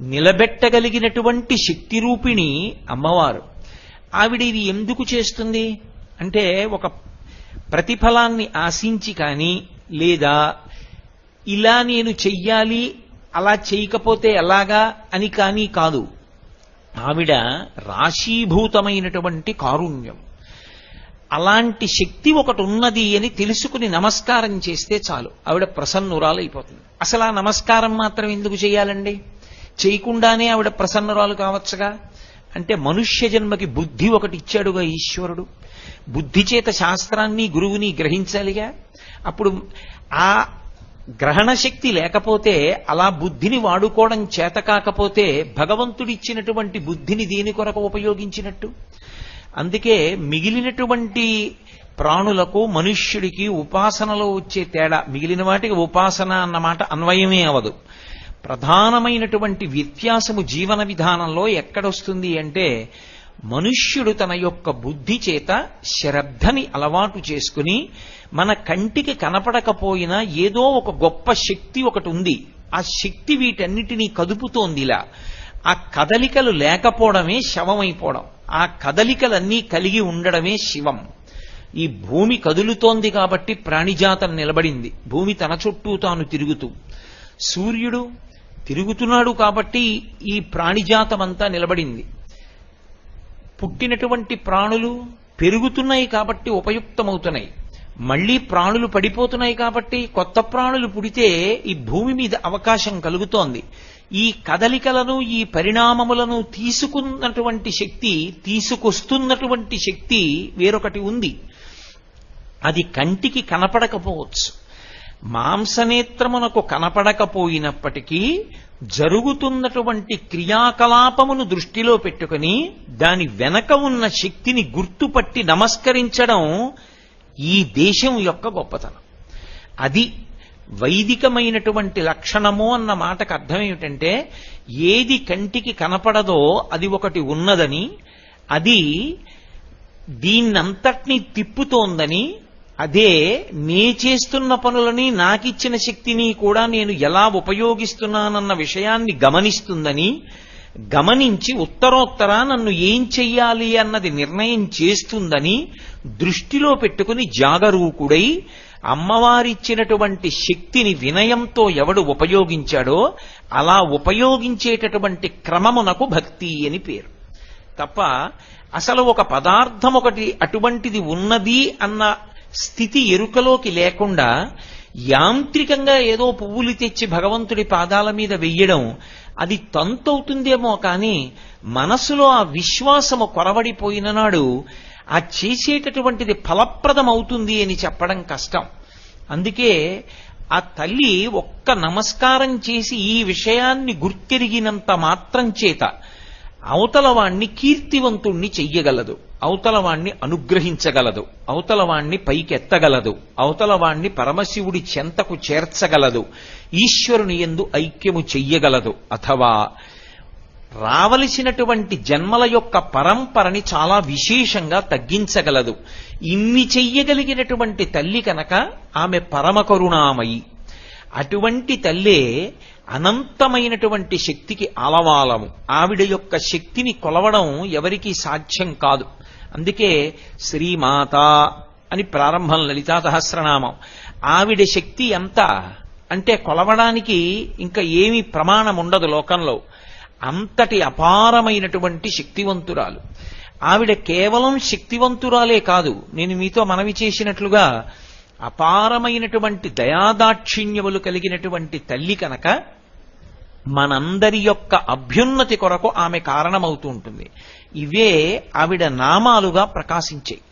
నిలబెట్టగలిగినటువంటి శక్తి రూపిణి అమ్మవారు. ఆవిడ ఇది ఎందుకు చేస్తుంది? అంటే ఒక ప్రతిఫలాన్ని ఆశించి కానీ లేదా ఇలా నేను చెయ్యాలి అలా చేయకపోతే ఎలాగా అని కానీ కాదు. ఆవిడ రాశీభూతమైనటువంటి కారుణ్యం. అలాంటి శక్తి ఒకటి ఉన్నది అని తెలుసుకుని నమస్కారం చేస్తే చాలు. ఆవిడ ప్రసన్నురాలైపోతుంది. అసలు ఆ నమస్కారం మాత్రం ఎందుకు చేయాలండి? చేయకుండానే ఆవిడ ప్రసన్నరాలు కావచ్చుగా? అంటే మనుష్య జన్మకి బుద్ధి ఒకటి ఇచ్చాడుగా ఈశ్వరుడు. బుద్ధి చేత శాస్త్రాన్ని గురువుని గ్రహించాలిగా? అప్పుడు ఆ గ్రహణ శక్తి లేకపోతే అలా బుద్ధిని వాడుకోవడం చేత కాకపోతే భగవంతుడిచ్చినటువంటి బుద్ధిని దేని కొరకు ఉపయోగించినట్టు? అందుకే మిగిలినటువంటి ప్రాణులకు మనుష్యుడికి ఉపాసనలో వచ్చే తేడా మిగిలిన వాటికి ఉపాసన అన్నమాట అన్వయమే అవదు. ప్రధానమైనటువంటి వ్యత్యాసము జీవన విధానంలో ఎక్కడొస్తుంది అంటే మనుష్యుడు తన యొక్క బుద్ధి చేత శ్రద్ధని అలవాటు చేసుకుని మన కంటికి కనపడకపోయినా ఏదో ఒక గొప్ప శక్తి ఒకటి ఉంది ఆ శక్తి వీటన్నిటినీ కదుపుతోందిలా. ఆ కదలికలు లేకపోవడమే శవమైపోవడం. ఆ కదలికలన్నీ కలిగి ఉండడమే శివం. ఈ భూమి కదులుతోంది కాబట్టి ప్రాణిజాతం నిలబడింది. భూమి తన చుట్టూ తాను తిరుగుతూ. సూర్యుడు తిరుగుతున్నాడు కాబట్టి ఈ ప్రాణిజాతం అంతా నిలబడింది. పుట్టినటువంటి ప్రాణులు పెరుగుతున్నాయి కాబట్టి ఉపయుక్తమవుతున్నాయి. మళ్ళీ ప్రాణులు పడిపోతున్నాయి కాబట్టి కొత్త ప్రాణులు పుడితే ఈ భూమి మీద అవకాశం కలుగుతోంది. ఈ కదలికలను ఈ పరిణామములను తీసుకున్నటువంటి శక్తి తీసుకొస్తున్నటువంటి శక్తి వేరొకటి ఉంది. అది కంటికి కనపడకపోవచ్చు. మాంసనేత్రమునకు కనపడకపోయినప్పటికీ జరుగుతున్నటువంటి క్రియాకలాపమును దృష్టిలో పెట్టుకుని దాని వెనక ఉన్న శక్తిని గుర్తుపట్టి నమస్కరించడం ఈ దేశం యొక్క గొప్పతనం. అది వైదికమైనటువంటి లక్షణము అన్న మాటకు అర్థం ఏమిటంటే ఏది కంటికి కనపడదో అది ఒకటి ఉన్నదని అది దీన్నంతటినీ తిప్పుతోందని అదే నే చేస్తున్న పనులని నాకిచ్చిన శక్తిని కూడా నేను ఎలా ఉపయోగిస్తున్నానన్న విషయాన్ని గమనిస్తుందని గమనించి ఉత్తరోత్తర నన్ను ఏం చెయ్యాలి అన్నది నిర్ణయం చేస్తుందని దృష్టిలో పెట్టుకుని జాగరూకుడై అమ్మవారిచ్చినటువంటి శక్తిని వినయంతో ఎవడు ఉపయోగించాడో అలా ఉపయోగించేటటువంటి క్రమమునకు భక్తి అని పేరు. తప్ప అసలు ఒక పదార్థం ఒకటి అటువంటిది ఉన్నది అన్న స్థితి ఎరుకలోకి లేకుండా యాంత్రికంగా ఏదో పువ్వులు తెచ్చి భగవంతుడి పాదాల మీద వెయ్యడం అది తంతవుతుందేమో కానీ మనసులో ఆ విశ్వాసము కొరవడిపోయిన నాడు ఆ చేసేటటువంటిది ఫలప్రదమవుతుంది అని చెప్పడం కష్టం. అందుకే ఆ తల్లి ఒక్క నమస్కారం చేసి ఈ విషయాన్ని గుర్తెరిగినంత మాత్రం చేత అవతలవాణ్ణి కీర్తివంతుణ్ణి చెయ్యగలదు. అవతలవాణ్ణి అనుగ్రహించగలదు. అవతలవాణ్ణి పైకెత్తగలదు. అవతలవాణ్ణి పరమశివుడి చెంతకు చేర్చగలదు. ఈశ్వరుని ఎందు ఐక్యము చెయ్యగలదు. అథవా రావలసినటువంటి జన్మల యొక్క పరంపరని చాలా విశేషంగా తగ్గించగలదు. ఇన్ని చెయ్యగలిగినటువంటి తల్లి కనుక ఆమె పరమకరుణామయి అటువంటి తల్లే అనంతమైనటువంటి శక్తికి ఆలవాలము ఆవిడ యొక్క శక్తిని కొలవడం ఎవరికీ సాధ్యం కాదు. అందుకే శ్రీమాత అని ప్రారంభం లలితా సహస్రనామం. ఆవిడ శక్తి ఎంత? అంటే కొలవడానికి ఇంకా ఏమీ ప్రమాణం ఉండదు లోకంలో. అంతటి అపారమైనటువంటి శక్తివంతురాలు. ఆవిడ కేవలం శక్తివంతురాలే కాదు. నేను మీతో మనవి చేసినట్లుగా అపారమైనటువంటి దయాదాక్షిణ్యములు కలిగినటువంటి తల్లి కనుక మనందరి యొక్క అభ్యున్నతి కొరకు ఆమె కారణమవుతూ ఉంటుంది. ఇవే ఆవిడ నామాలుగా ప్రకాశించాయి.